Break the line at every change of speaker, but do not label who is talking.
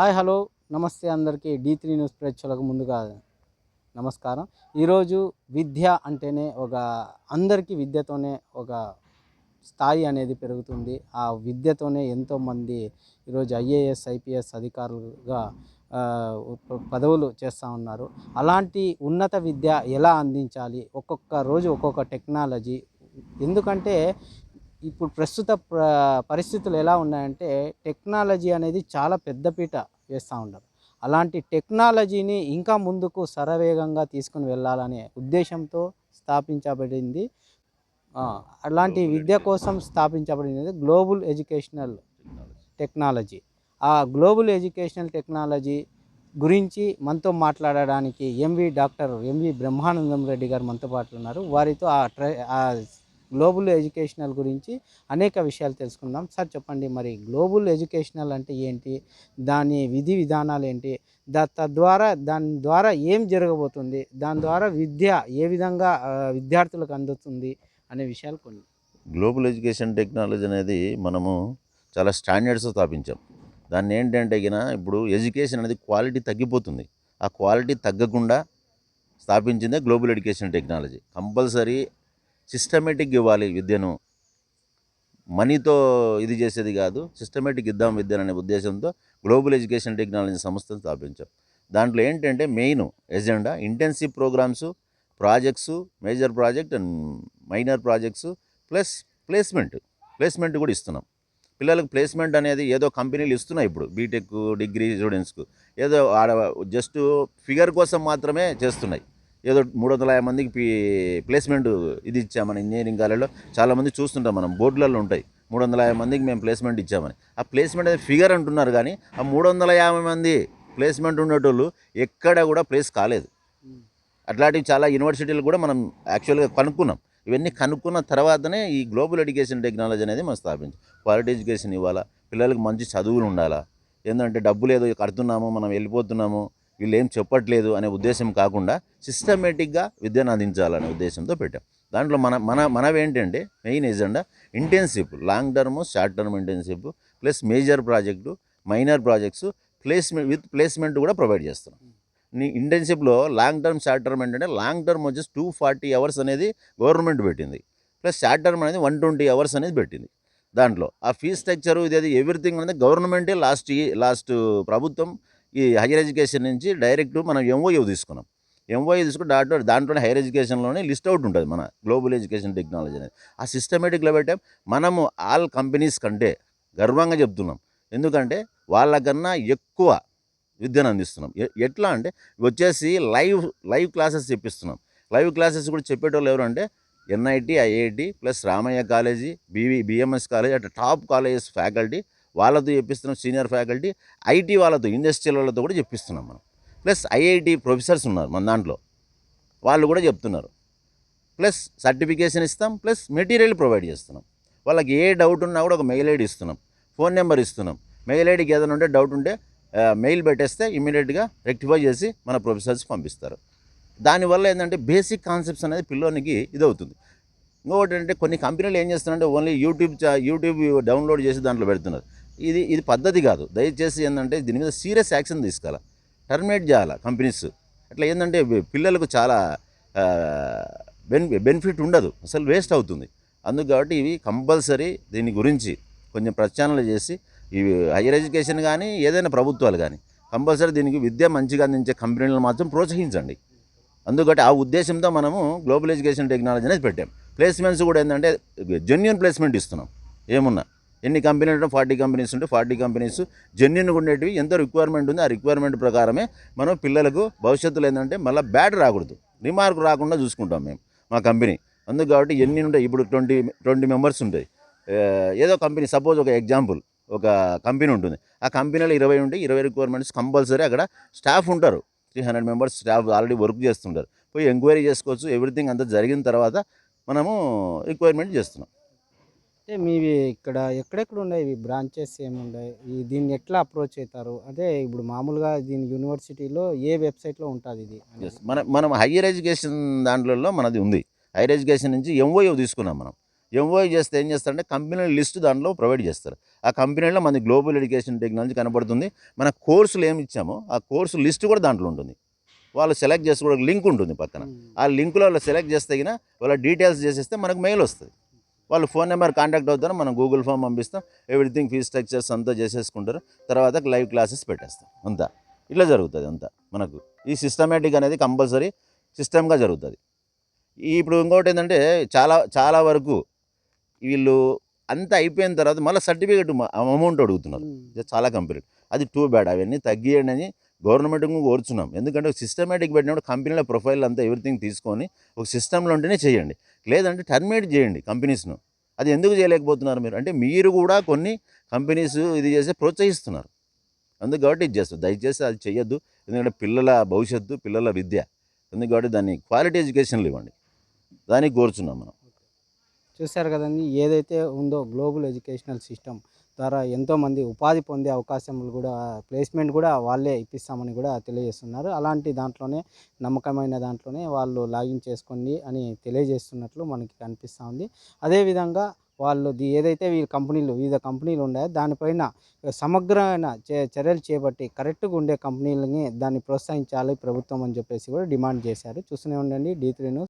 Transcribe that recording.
Hi hello. నమస్తే అందరికీ. D three news ప్రేక్షకులకు ముందుగా నమస్కారం. ఈరోజు విద్య అంటేనే ఒక అందరికీ విద్యతోనే ఒక స్థాయి అనేది పెరుగుతుంది. ఆ విద్యతోనే ఎంతోమంది ఈరోజు ఐఏఎస్ ఐపీఎస్ అధికారులుగా పదవులు చేస్తూ ఉన్నారు. అలాంటి ఉన్నత విద్య ఎలా అందించాలి? ఒక్కొక్క రోజు ఒక్కొక్క టెక్నాలజీ. ఎందుకంటే ఇప్పుడు ప్రస్తుత ప్ర పరిస్థితులు ఎలా ఉన్నాయంటే టెక్నాలజీ అనేది చాలా పెద్దపీట వేస్తూ ఉంటారు అలాంటి టెక్నాలజీని ఇంకా ముందుకు శరవేగంగా తీసుకుని వెళ్ళాలనే ఉద్దేశంతో స్థాపించబడింది. అలాంటి విద్య కోసం స్థాపించబడినది గ్లోబల్ ఎడ్యుకేషనల్ టెక్నాలజీ ఆ గ్లోబల్ ఎడ్యుకేషనల్ టెక్నాలజీ గురించి మనతో మాట్లాడడానికి MV doctor MV Brahmanandam Reddy గారు మనతో పాటు ఉన్నారు. వారితో ఆ ట్రై గ్లోబల్ ఎడ్యుకేషనల్ గురించి అనేక విషయాలు తెలుసుకుందాం. సార్ చెప్పండి మరి గ్లోబల్ ఎడ్యుకేషనల్ అంటే ఏంటి? దాని విధి విధానాలు ఏంటి? దా తద్వారా దాని ద్వారా ఏం జరగబోతుంది? దాని ద్వారా విద్య ఏ విధంగా విద్యార్థులకు అందుతుంది అనే విషయాలు కొన్ని.
గ్లోబల్ ఎడ్యుకేషన్ టెక్నాలజీ అనేది మనము చాలా స్టాండర్డ్స్ స్థాపించాం. దాన్ని ఏంటంటే ఇప్పుడు ఎడ్యుకేషన్ అనేది క్వాలిటీ తగ్గిపోతుంది. ఆ క్వాలిటీ తగ్గకుండా స్థాపించిందే global education technology. Compulsory systematic ఇవ్వాలి విద్యను. మనీతో ఇది చేసేది కాదు. సిస్టమేటిక్ ఇద్దాం విద్యను అనే ఉద్దేశంతో గ్లోబల్ ఎడ్యుకేషన్ టెక్నాలజీ సంస్థను స్థాపించాం. దాంట్లో ఏంటంటే main agenda intensive programs projects major project and minor projects plus placement. Placement కూడా ఇస్తున్నాం. పిల్లలకు ప్లేస్మెంట్ అనేది ఏదో కంపెనీలు ఇస్తున్నాయి ఇప్పుడు బీటెక్ డిగ్రీ స్టూడెంట్స్కు. ఏదో ఆడ జస్ట్ ఫిగర్ కోసం మాత్రమే చేస్తున్నాయి. ఏదో మూడు వందల యాభై మందికి ప్లేస్మెంట్ ఇది ఇచ్చామని ఇంజనీరింగ్ కాలేజ్లో. చాలామంది చూస్తుంటాం మనం బోర్డులలో ఉంటాయి. మూడు వందల యాభై మందికి మేము ప్లేస్మెంట్ ఇచ్చామని. ఆ ప్లేస్మెంట్ అనేది ఫిగర్ అంటున్నారు కానీ ఆ మూడు వందల యాభై మంది ప్లేస్మెంట్ ఉండేటోళ్ళు ఎక్కడ కూడా ప్లేస్ కాలేదు. అట్లాంటివి చాలా యూనివర్సిటీలు కూడా మనం యాక్చువల్గా కనుక్కున్నాం. ఇవన్నీ కనుక్కున్న తర్వాతనే ఈ గ్లోబల్ ఎడ్యుకేషన్ టెక్నాలజీ అనేది మనం స్థాపించాం. క్వాలిటీ ఎడ్యుకేషన్ ఇవ్వాలా? పిల్లలకు మంచి చదువులు ఉండాలా? ఏంటంటే డబ్బులు ఏదో కడుతున్నాము మనం వెళ్ళిపోతున్నాము వీళ్ళు ఏం చెప్పట్లేదు అనే ఉద్దేశం కాకుండా సిస్టమేటిక్గా విద్యను అందించాలనే ఉద్దేశంతో పెట్టాం. దాంట్లో మన మన మనవేంటంటే main agenda intensive long term short term intensive plus major project minor projects placement with placement కూడా ప్రొవైడ్ చేస్తున్నాం. నీ ఇంటర్న్షిప్లో లాంగ్ టర్మ్ షార్ట్ టర్మ్ ఏంటంటే లాంగ్ టర్మ్ వచ్చేసి టూ ఫార్టీ అవర్స్ అనేది గవర్నమెంట్ పెట్టింది. ప్లస్ షార్ట్ టర్మ్ అనేది వన్ ట్వంటీ అవర్స్ అనేది పెట్టింది. దాంట్లో ఆ ఫీ స్ట్రక్చర్ అది ఎవ్రీథింగ్ అనేది గవర్నమెంటే లాస్ట్ లాస్ట్ ప్రభుత్వం ఈ హైయర్ ఎడ్యుకేషన్ నుంచి డైరెక్ట్ మనం ఎంఓయూ తీసుకున్నాం. ఎంఓయూ తీసుకుని దాంట్లో దాంట్లోనే హైయర్ ఎడ్యుకేషన్లోనే లిస్ట్ అవుట్ ఉంటుంది మన గ్లోబల్ ఎడ్యుకేషన్ టెక్నాలజీ అనేది. ఆ సిస్టమేటిక్లో పెట్టాం. మనము ఆల్ కంపెనీస్ కంటే గర్వంగా చెప్తున్నాం. ఎందుకంటే వాళ్ళకన్నా ఎక్కువ విద్యను అందిస్తున్నాం. ఎ- ఎట్లా అంటే వచ్చేసి లైవ్ లైవ్ క్లాసెస్ చెప్పిస్తున్నాం. లైవ్ క్లాసెస్ కూడా చెప్పేటోళ్ళు ఎవరు అంటే NIT IIT plus Ramaiah college BV BMS college top top colleges faculty వాళ్ళతో చెప్పిస్తున్నాం సీనియర్ ఫ్యాకల్టీ ఐటీ వాళ్ళతో ఇండస్ట్రియల్ వాళ్ళతో కూడా చెప్పిస్తున్నాం మనం. ప్లస్ ఐఐటి ప్రొఫెసర్స్ ఉన్నారు మన దాంట్లో. వాళ్ళు కూడా చెప్తున్నారు. ప్లస్ సర్టిఫికేషన్ ఇస్తాం ప్లస్ మెటీరియల్ ప్రొవైడ్ చేస్తున్నాం. వాళ్ళకి ఏ డౌట్ ఉన్నా కూడా ఒక మెయిల్ ఐడి ఇస్తున్నాం. ఫోన్ నెంబర్ ఇస్తున్నాం. మెయిల్ ఐడికి ఏదైనా ఉంటే డౌట్ ఉంటే మెయిల్ పెట్టేస్తే ఇమీడియట్గా రెక్టిఫై చేసి మన ప్రొఫెసర్స్ పంపిస్తారు. దానివల్ల ఏంటంటే బేసిక్ కాన్సెప్ట్స్ అనేది పిల్లోనికి ఇదవుతుంది. ఇంకొకటి అంటే కొన్ని కంపెనీలు ఏం చేస్తున్నారంటే ఓన్లీ యూట్యూబ్ యూట్యూబ్ డౌన్లోడ్ చేసి దాంట్లో పెడుతున్నారు. ఇది ఇది పద్ధతి కాదు. దయచేసి ఏంటంటే దీని మీద సీరియస్ యాక్షన్ తీసుకోవాలి. టర్మినేట్ చేయాలి కంపెనీస్. అట్లా ఏంటంటే పిల్లలకు చాలా బెన్ బెనిఫిట్ ఉండదు. అసలు వేస్ట్ అవుతుంది. అందుకు కాబట్టి ఇవి కంపల్సరీ దీని గురించి కొంచెం ప్రచారాలు చేసి ఇవి హైయర్ ఎడ్యుకేషన్ కానీ ఏదైనా ప్రభుత్వాలు కానీ కంపల్సరీ దీనికి విద్య మంచిగా అందించే కంపెనీలను మాత్రం ప్రోత్సహించండి. అందుకని ఆ ఉద్దేశంతో మనము గ్లోబల్ ఎడ్యుకేషన్ టెక్నాలజీ అనేది పెట్టాం. ప్లేస్మెంట్స్ కూడా ఏంటంటే జెన్యున్ ప్లేస్మెంట్ ఇస్తున్నాం. ఏమున్నా? ఎన్ని కంపెనీలు ఉంటాయి ఫార్టీ కంపెనీస్ ఉంటే ఫార్టీ కంపెనీస్. జెన్యున్గా ఉండేటివి ఎంత రిక్వైర్మెంట్ ఉంది ఆ రిక్వైర్మెంట్ ప్రకారమే మనం పిల్లలకు భవిష్యత్తులో ఏంటంటే మళ్ళీ బ్యాడ్ రాకూడదు. రిమార్క్ రాకుండా చూసుకుంటాం మేము మా కంపెనీ. అందుకు కాబట్టి ఎన్ని ఉంటాయి? ఇప్పుడు ట్వంటీ ట్వంటీ మెంబర్స్ ఉంటాయి. ఏదో కంపెనీ సపోజ్ ఒక ఎగ్జాంపుల్ ఒక కంపెనీ ఉంటుంది. ఆ కంపెనీలో ఇరవై ఉంటాయి ఇరవై రిక్వైర్మెంట్స్ కంపల్సరీ అక్కడ స్టాఫ్ ఉంటారు. Three hundred members staff already work చేస్తుంటారు. పోయి ఎంక్వైరీ చేసుకోవచ్చు ఎవ్రీథింగ్ అంతా జరిగిన తర్వాత మనము రిక్వైర్మెంట్ చేస్తున్నాం.
అంటే మీవి ఇక్కడ ఎక్కడెక్కడ ఉన్నాయి? ఇవి బ్రాంచెస్ ఏమున్నాయి ఈ దీన్ని ఎట్లా అప్రోచ్ అవుతారు అంటే ఇప్పుడు మామూలుగా దీని యూనివర్సిటీలో ఏ వెబ్సైట్లో ఉంటుంది ఇది?
మన మనం హయ్యర్ ఎడ్యుకేషన్ దాంట్లో మనది ఉంది. హైయర్ ఎడ్యుకేషన్ నుంచి ఎంఓయూ తీసుకున్నాం మనం. ఎంఓఐ చేస్తే ఏం చేస్తారంటే కంపెనీల లిస్ట్ దాంట్లో ప్రొవైడ్ చేస్తారు. ఆ కంపెనీలో మన గ్లోబల్ ఎడ్యుకేషన్ టెక్నాలజీ కనబడుతుంది. మన కోర్సులు ఏమి ఇచ్చామో ఆ కోర్సు లిస్ట్ కూడా దాంట్లో ఉంటుంది. వాళ్ళు సెలెక్ట్ చేసుకోవడానికి లింక్ ఉంటుంది పక్కన. ఆ లింక్లో వాళ్ళు సెలెక్ట్ చేస్తే వాళ్ళ డీటెయిల్స్ చేసేస్తే మనకు మెయిల్ వస్తుంది. వాళ్ళు ఫోన్ నెంబర్ కాంటాక్ట్ అవుతారు మనం గూగుల్ ఫామ్ పంపిస్తాం ఎవ్రీథింగ్ ఫీజ్ స్ట్రక్చర్స్ అంతా చేసేసుకుంటారు. తర్వాత లైవ్ క్లాసెస్ పెట్టేస్తాం. అంతా. ఇట్లా జరుగుతుంది అంతా మనకు. ఈ సిస్టమేటిక్ అనేది కంపల్సరీ సిస్టమ్గా జరుగుతుంది. ఇప్పుడు ఇంకోటి ఏంటంటే చాలా చాలా వరకు వీళ్ళు అంతా అయిపోయిన తర్వాత మళ్ళీ సర్టిఫికేట్ అమౌంట్ అడుగుతున్నారు. చాలా కంపెనీ అది టూ బ్యాడ్ అవన్నీ తగ్గియండి అని గవర్నమెంట్ కోరుచున్నాం. ఎందుకంటే సిస్టమేటిక్ పెట్టినప్పుడు కంపెనీల ప్రొఫైల్ అంతా ఎవ్రీథింగ్ తీసుకొని ఒక సిస్టంలో ఉంటేనే చేయండి. లేదంటే టర్మినేట్ చేయండి కంపెనీస్ను. అది ఎందుకు చేయలేకపోతున్నారు మీరు? అంటే మీరు కూడా కొన్ని కంపెనీస్ ఇది చేసి ప్రోత్సహిస్తున్నారు. అందుకు కాబట్టి ఇది చేస్తారు. దయచేసి అది చేయొద్దు ఎందుకంటే పిల్లల భవిష్యత్తు పిల్లల విద్య. అందుకు కాబట్టి దాన్ని క్వాలిటీ ఎడ్యుకేషన్లు ఇవ్వండి. దానికి కోరుచున్నాం మనం.
చూశారు కదండి. ఏదైతే ఉందో గ్లోబల్ ఎడ్యుకేషనల్ సిస్టమ్ ద్వారా ఎంతోమంది ఉపాధి పొందే అవకాశములు కూడా ప్లేస్మెంట్ కూడా వాళ్ళే ఇప్పిస్తామని కూడా తెలియజేస్తున్నారు. అలాంటి దాంట్లోనే నమ్మకమైన దాంట్లోనే వాళ్ళు లాగిన్ చేసుకోండి అని తెలియజేస్తున్నట్లు మనకి కనిపిస్తూ ఉంది. అదేవిధంగా వాళ్ళు ది- ఏదైతే వీళ్ళ కంపెనీలు వివిధ కంపెనీలు ఉన్నాయో దానిపైన సమగ్రమైన చర్యలు చేపట్టి కరెక్ట్గా ఉండే కంపెనీలని దాన్ని ప్రోత్సహించాలి ప్రభుత్వం అని చెప్పేసి కూడా డిమాండ్ చేశారు. చూస్తూనే ఉండండి డీ త్రీ